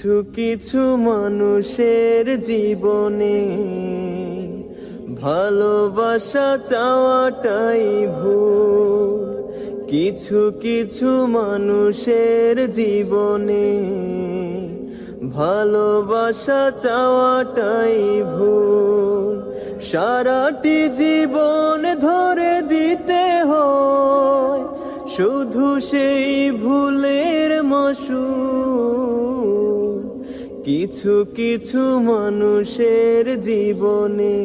কিছু কিছু মানুষের জীবনে ভালোবাসা চাওয়াটাই ভুল। কিছু কিছু মানুষের জীবনে ভালোবাসা চাওয়াটাই ভুল। সারাটি জীবন ধরে দিতে হয়, শুধু সেই ভুলের মাসুল কিছু কিছু মানুষের জীবনে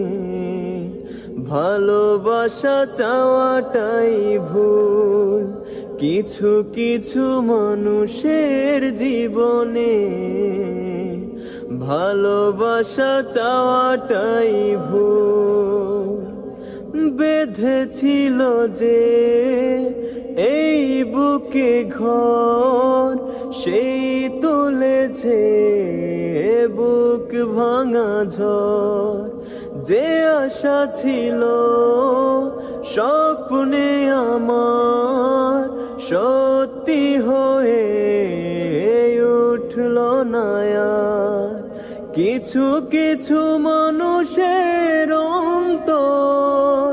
ভালোবাসা চাওয়াটাই ভুল। কিছু কিছু মানুষের জীবনে ভালোবাসা চাওয়াটাই ভুল। বেঁধেছিল যে এই বুকে ঘর, সেই তুলেছে বুক ভাঙা ঝড়, যে আশা ছিল স্বপ্নে আমার সত্যি হয়ে উঠল না কিছু কিছু মানুষের অন্তর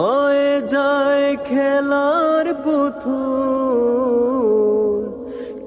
হয়ে যায় খেলার পুতুল।